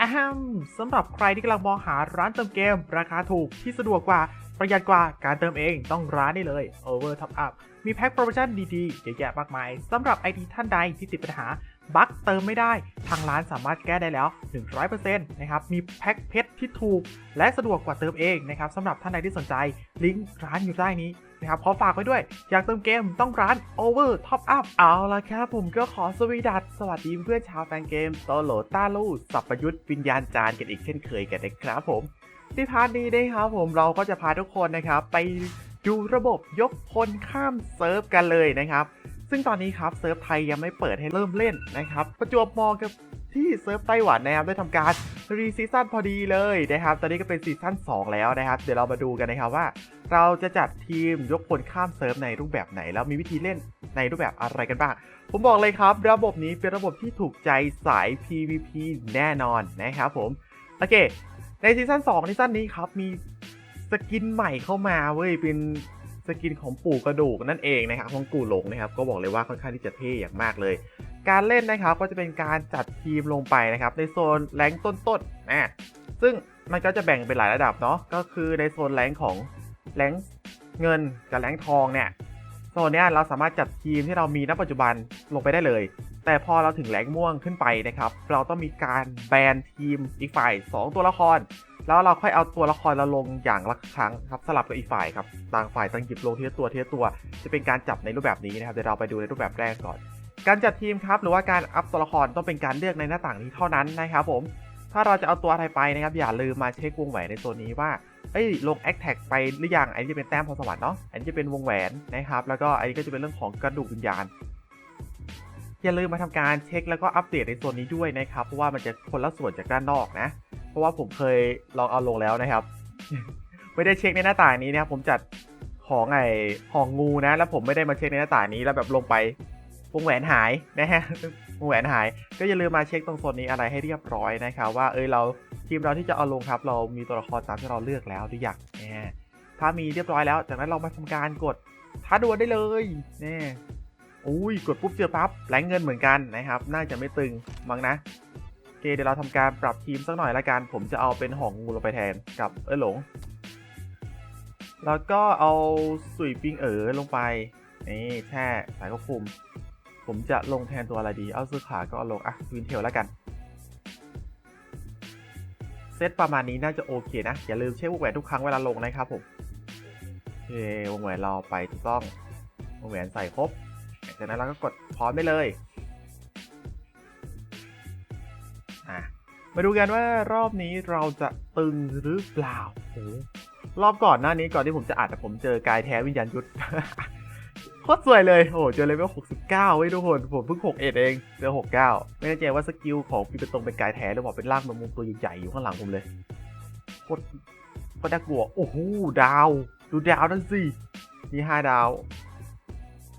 อะฮัมสำหรับใครที่กำลังมองหาร้านเติมเกม ราคาถูกที่สะดวกกว่าประหยัดกว่าการเติมเองต้องร้านนี้เลย Over Top Up มีแพ็คโปรโมชั่นดีๆเยอะแยะมากมายสำหรับไอทีท่านใดที่ติดปัญหาบั๊กเติมไม่ได้ ทางร้านสามารถแก้ได้แล้ว 100%นะครับ มีแพ็คเพชรที่ถูก และสะดวกกว่าเติมเองนะครับสำหรับท่านใดที่สนใจ ลิงก์ร้านอยู่ใต้นี้ นะครับขอฝากไว้ด้วย อยากเติมเกมต้องร้าน Over Top Up เอาละครับผมก็ขอสวีดัสสวัสดีเพื่อนชาวแฟนเกมโตโลต้าลู่สัพยุทธ์วิญญาณจารย์กันอีกเช่นเคยกันนะครับผมที่พาร์ทนี้นะครับผมเราก็จะพาทุกคนนะครับไปดูระบบยกพลข้ามเซิร์ฟกันเลยนะครับ ซึ่งตอนนี้ครับเซิร์ฟไทยยังไม่เปิดให้เริ่มเล่นนะครับ ประจวบเหมองกับที่เซิร์ฟไต้หวันนะครับได้ทำการ รีซีซั่นพอดีเลยนะครับ ตอนนี้ก็เป็นซีซั่น2 แล้วนะครับ เดี๋ยวเรามาดูกันนะครับว่า เราจะจัดทีมยกพลข้ามเซิร์ฟในรูปแบบไหน แล้วมีวิธีเล่นในรูปแบบอะไรกันบ้าง ผมบอกเลยครับ ระบบนี้เป็นระบบที่ถูกใจสาย PVP แน่นอนนะครับผม โอเค ในซีซั่น2ซีซั่นนี้ครับ มีสกินใหม่เข้ามาเว้ย เป็นสกินของปู่กระดูกนั่นเองนะครับของกูหลงนะครับ ก็บอกเลยว่าค่อนข้างที่จะเท่อย่างมากเลย การเล่นนะครับก็จะเป็นการจัดทีมลงไปนะครับในโซนแรงต้นๆนะซึ่งมันก็จะแบ่งเป็นหลายระดับเนาะก็คือในโซนแรงของแรงเงินกับแรงทองเนี่ยโซนนี้เราสามารถจัดทีมที่เรามีณปัจจุบันลงไปได้เลย แต่พอเราถึงแรงม่วงขึ้นไปนะครับ เราต้องมีการแบนทีมอีกฝ่าย 2 ตัวละคร แล้วเราค่อยเอาตัวละครเราลงอย่างละครั้งครับสลับกับอีกฝ่ายครับต่างฝ่ายต่างหยิบลงทีละตัวทีละตัว จะเป็นการจับในรูปแบบนี้นะครับเดี๋ยวเราไปดูในรูปแบบแรกก่อน การจัดทีมครับหรือว่าการอัพตัวละครต้องเป็นการเลือกในหน้าต่างนี้เท่านั้นนะครับผม ถ้าเราจะเอาตัวอะไรไปนะครับอย่าลืมมาเช็ควงแหวนในโซนนี้ว่าเอ้ยลงแอคแท็กไปหรือยังอันนี้จะเป็นแต้มพรสวรรค์เนาะอันนี้จะเป็นวงแหวนนะครับแล้วก็อันนี้ก็จะเป็นเรื่องของกระดูกวิญญาณอย่าลืมมาทำการเช็คแล้วก็อัปเดตในโซนนี้ด้วยนะครับเพราะว่ามันจะคนละส่วนจากด้านนอกนะ เพราะว่าผมเคยลองเอาลงแล้วนะครับ ไม่ได้เช็คในหน้าต่างนี้นะครับผมจัดของไอ้ของงูนะ แล้วผมไม่ได้มาเช็คในหน้าต่างนี้แล้วแบบลงไป วงแหวนหายนะฮะวงแหวนหาย ก็อย่าลืมมาเช็คตรงโซนนี้อะไรให้เรียบร้อยนะครับว่าเอ้ยเราทีมเราที่จะเอาลงครับ เรามีตัวละครตามที่เราเลือกแล้วหรือยังนะฮะถ้ามีเรียบร้อยแล้ว จากนั้นเรามาทำการกดท้าดวลได้เลยนี่อุ้ยกดปุ๊บเจอปั๊บแรงเงินเหมือนกันนะครับ น่าจะไม่ตึงมั้งนะโอเคเดี๋ยวเราทำการปรับทีมสักหน่อยละกัน ผมจะเอาเป็นหองงูลงไปแทนกับเอ้หลง แล้วก็เอาสุยปิงเอ๋อลงไปนี่แช่สายควบคุม ผมจะลงแทนตัวอะไรดี เอาซื้อขาก็เอาลง อะวินเทลแล้วกัน เซตประมาณนี้น่าจะโอเคนะ อย่าลืมเช็ควงแหวนทุกครั้งเวลาลงนะครับผมโอเควงแหวนเราไปถูกต้องวงแหวนใส่ครบ จากนั้นเราก็กดพร้อมได้เลย อะ มาดูกันว่ารอบนี้เราจะตึงหรือเปล่าโอ้รอบก่อนหน้านี้ก่อนที่ผมจะอัดผมเจอกายแท้วิญญาณยุทธ โคตรสวยเลย โอ้โหเจอเลเวล 69 ไว้ยทุกคน ผมเพิ่ง 61 เอง เจอ 69 ไม่แน่ใจว่าสกิลของปีเป็นตรงเป็นกายแท้หรือเปล่าเป็นร่างแมงมุมตัวใหญ่ๆอยู่ข้างหลังผมเลยโคตรโคตรน่ากลัว โอ้โห ดาว ดูดาวนั่นสินี่5ดาว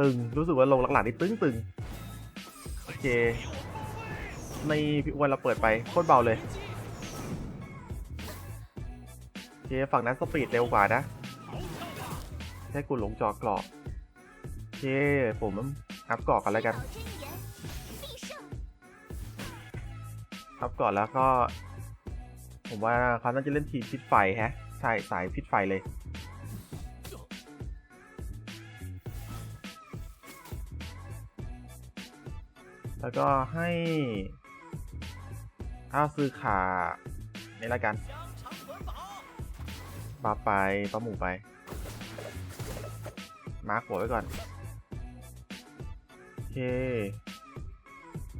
ตึง รู้สึกว่าลงหลังๆนี่ตึงตึงๆโอเค ในพี่อ้วนเราเปิดไป โคตรเบาเลย โอเค ฝั่งนั้นสปีดเร็วกว่านะแค่กูหลงจอกรอบโอ เค ผมอัพก่อนกันแล้วกัน อัพก่อนแล้วก็ ผมว่าเขาน่าจะเล่นทีพิษไฟแฮะ ใช่สายพิษไฟเลย แล้วก็ให้อ้าวซื้อขานี่ละกันปลาไปปลาหมูไป มาร์กหัวไว้ก่อน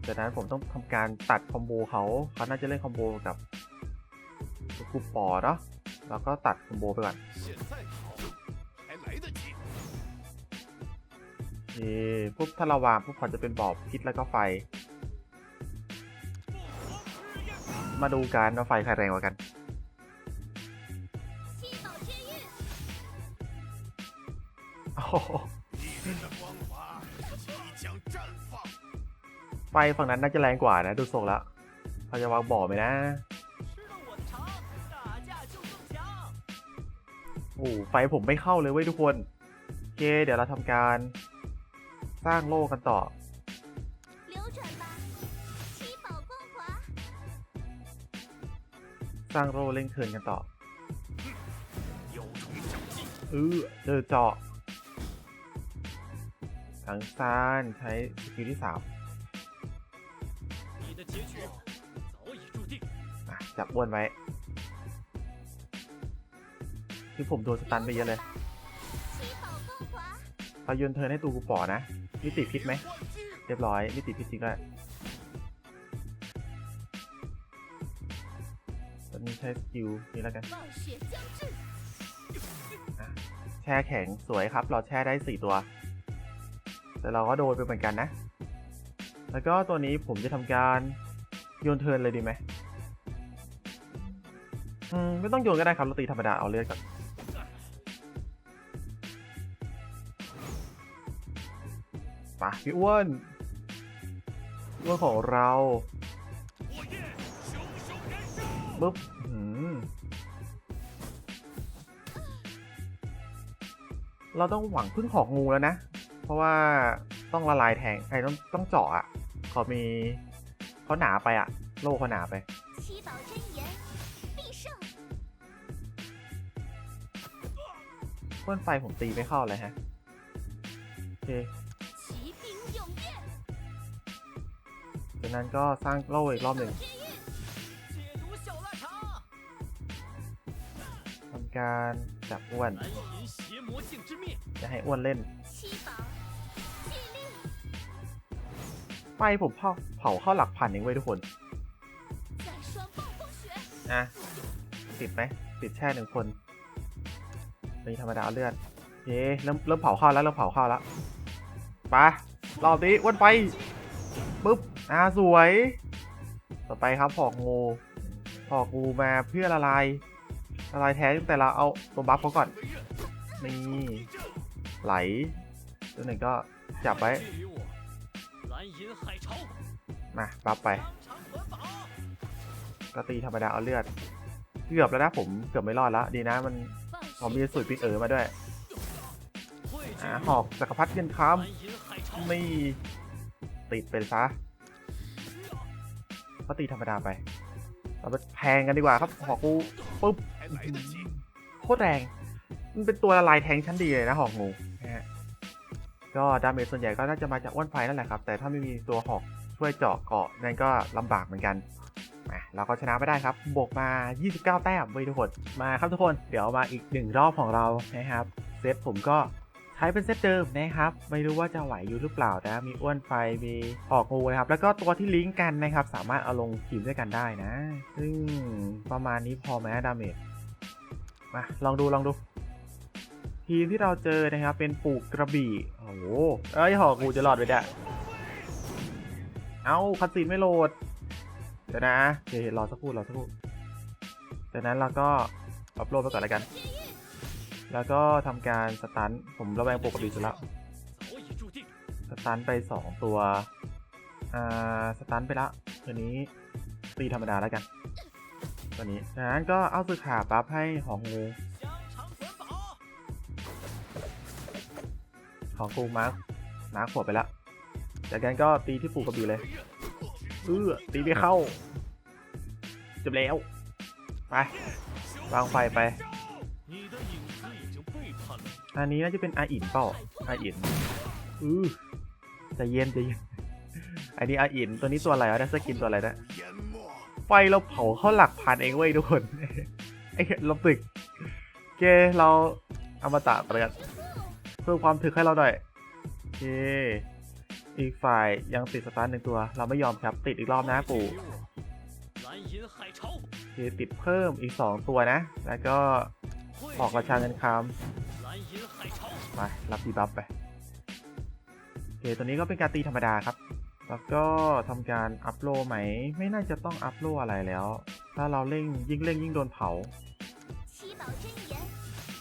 จากนั้นผมต้องทำการตัดคอมโบเขาเขาน่าจะเล่นคอมโบกับกูปอเนาะแล้วก็ตัดคอมโบไปก่อนเอปุ๊บถ้าราวางปุ๊บเขาจะเป็นบอบพิษแล้วก็ไฟ มาดูกันว่าไฟใครแรงกว่ากันโอ้โห ไฟฝั่งนั้นน่าจะแรงกว่านะ ดูทรงแล้วเขาจะวางบ่อไหมนะโอ้ไฟผมไม่เข้าเลยเว้ยทุกคนโอเคเดี๋ยวเราทำการ สร้างโลกกันต่อสร้างโลเล่งเทินกันต่อเออเจอเจาะทางซานใช้สกิลที่สาม จับอ้วนไว้ที่ผมโดนสตันไปเยอะเลยพายนเทินให้ตูกูปอนะมิติพิษไหม เรียบร้อยมิติพิษจริงด้วยตอนนี้ใช้สกิลนี้แล้วกันแช่แข็งสวยครับ เราแช่ได้สี่ตัว แต่เราก็โดนไปเหมือนกันนะ แล้วก็ตัวนี้ผมจะทำการ โยนเทินเลยดีไหมอืมไม่ต้องโยนก็ได้ครับเราตีธรรมดาเอาเลือดก่อนมะพี่อ้วนอ้วนของเราปึ๊บหืมเราต้องหวังพึ่งของงูแล้วนะ เพราะว่าต้องละลายแทงไอ้ต้องต้องเจาะอะขอมี เขาหนาไปอะโล่เขาหนาไปพ่นไฟผมตีไม่เข้าเลยฮะโอเคจากนั้นก็สร้างโล่อีกรอบหนึ่งทำการจับอ้วน จะให้อ้วนเล่น ไฟผมเผาเผาข้าหลักพันเองไว้ทุกคนอะติดไหมติดแช่หนึ่งคนเป็นธรรมดาเลือดเย้เริ่มเริ่มเผาข้าวแล้วเริ่มเผาข้าวแล้วปะรอบนี้วนไปปุ๊บอ่าสวย ต่อไปครับหอกงูหอกงูมาเพื่อละลายละลายแท้แต่เราเอาตัวบัฟเขาก่อนนี่ไหลตัวหนึ่งก็จับไว้ มาปั๊บไปก็ตีธรรมดาเอาเลือด เกือบแล้วนะผมเกือบไม่รอดแล้ว ดีนะมันผมมีสูตรพิดเอ๋อมาด้วยอหอกจักรพรรดิเงินค้ำไม่ติดไปซะก็ตีธรรมดาไป เราไปแทงกันดีกว่าครับ หอกกูปุ๊บโคตรแรง มันเป็นตัวละลายแทงชั้นดีเลยนะหอกงู ก็ดาเมจส่วนใหญ่ก็น่าจะมาจากอ้วนไฟนั่นแหละครับ แต่ถ้าไม่มีตัวหอกช่วยเจาะเกาะนั่นก็ลำบากเหมือนกันอะเราก็ชนะไปได้ครับ บวกมา 29 แต้มเว้ยทุกคน มาครับทุกคน เดี๋ยวมาอีกหนึ่งรอบของเรานะครับ เซตผมก็ใช้เป็นเซตเดิมนะครับ ไม่รู้ว่าจะไหวอยู่หรือเปล่านะ มีอ้วนไฟ มีหอกงูนะครับ แล้วก็ตัวที่ลิงก์กันนะครับ สามารถเอาลงทีมด้วยกันได้นะ ซึ่งประมาณนี้พอไหมดาเมจ มาลองดูลองดู ทีมที่เราเจอนะครับเป็นปูกกระบี่โอ้โหเอ้ยหอกูจะหลอดไปเนี่ยเอ้าคัดซีนไม่โหลด เดี๋ยวนะเดี๋ยวรอสักพูดรอสักพูดจากนั้นเราก็อัพโหลดไปก่อนแล้วกัน แล้วก็ทำการสตันผมระแวงปูกระบี่สุดแล้วสตันไป 2 ตัว อ่า สตันไปละตัวนี้ตีธรรมดาแล้วกัน ตัวนี้จากนั้นก็เอาสือขาปั๊บให้หองงู ของกูมาร์คมาร์คหัวไปและจากนั้นก็ตีที่ปูกระบี่เลยเออตีไม่เข้าจบแล้ว ไป วางไฟไป อันนี้น่าจะเป็นอาอินเปล่าอาอินอือจะเย็นจะเย็นอันนี้อาอินตัวนี้ตัวอะไรวะนะสกินตัวอะไรนะไฟเราเผาเข้าหลักพันเองเว้ยทุกคนไอ้ลมตึก เกเราอมาตะไปกัน พิ่มความถึกให้เราหน่อยเคอีกฝ่ายยังติดสตาร์หนึ่งตัว เราไม่ยอมครับติดอีกรอบนะปู่เคติดเพิ่มอีก 2 ตัวนะ แล้วก็ออกราชาเงินคำไปรับดีบัฟไปเคตัวนี้ก็เป็นการตีธรรมดาครับ แล้วก็ทำการอัพโลไหม ไม่น่าจะต้องอัพโลอะไรแล้ว ถ้าเราเร่งยิ่งเร่งยิ่งโดนเผา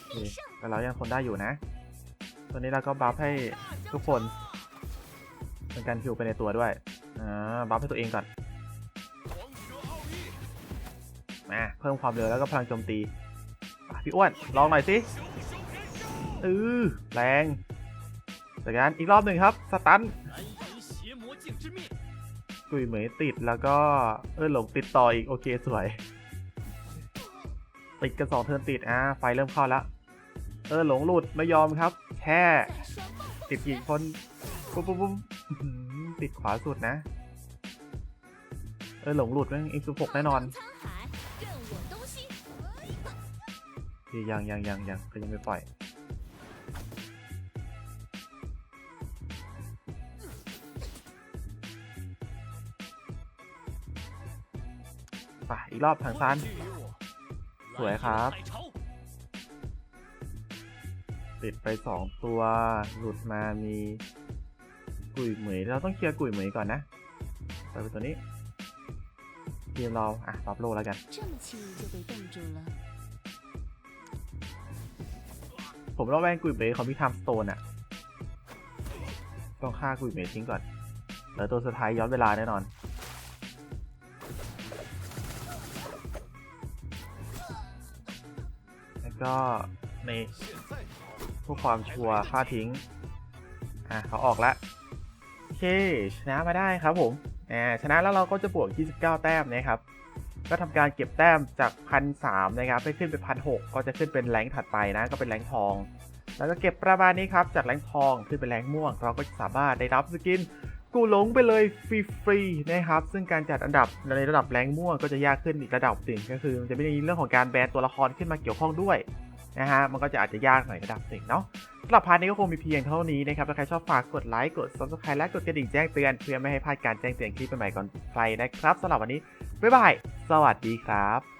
เอแต่เรายังทนได้อยู่นะ ตอนนี้เราก็บัฟให้ทุกคนเป็นการคิวไปในตัวด้วยอ่าบัฟให้ตัวเองก่อนมาเพิ่มความเร็วแล้วก็พลังโจมตีพี่อ้วนลองหน่อยสิอือแรงจากนั้นอีกรอบหนึ่งครับสตันกุยเหมยติดแล้วก็เออหลงติดต่ออีกโอเคสวย ติดกันสองเทินติดอ่าไฟเริ่มเข้าแล้วเออหลงหลุดไม่ยอมครับ แค่ติดกี่คนปุ๊บปุ๊บปุ๊บติดขวาสุดนะ เออ หลงหลุดแม่งเอซ์หกแน่นอนพี่ยังยังยังยังก็ยังไม่ปล่อย ไปอีกรอบทางซ้ายสวยครับ ติดไปสองตัว หลุดมามีกุยเหมย เราต้องเคลียร์กุยเหมยก่อนนะไปเป็นตัวนี้เคลียร์เรา อะรับโลแล้วกัน ผมระแวงกุยเหมยขางพี่ทำสโตนอะต้องฆ่ากุยเหมยทิ้งก่อนแล้วตัวสุดท้ายย้อนเวลาแน่นอนแล้วก็ใน พื่อความชัวร์ฆ่าทิ้ง อะเขาออกแล้วโอเคชนะมาได้ครับผมอ่าชนะแล้วเราก็จะบวก 29 แต้มนะครับ ก็ทำการเก็บแต้มจากพันสนะครับให้ขึ้นเป็นพันหก็จะขึ้นเป็นแรงถัดไปนะ ก็เป็นแรงทอง แล้วก็เก็บประมาณนี้ครับ จากแรงทองขึ้นเป็นแรงม่วง เราก็จะสามารถได้รับสกินกูหลงไปเลยฟรีๆนะครับ ซึ่งการจัดอันดับในระดับแรงม่วงก็จะยากขึ้นอีกระดับหนึ่งก็คือมันจะไม่มีเรื่องของการแบนตัวละครขึ้นมาเกี่ยวข้องด้วย นะฮะมันก็จะอาจจะยากหน่อยระดับหนึ่งเนาะสำหรับพาร์ทนี้ก็คงมีเพียงเท่านี้นะครับถ้าใครชอบฝากกดไลค์กด subscribe และกดกระดิ่งแจ้งเตือนเพื่อไม่ให้พลาดการแจ้งเตือนคลิปใหม่ๆก่อนใครนะครับสำหรับวันนี้บ๊ายบายสวัสดีครับ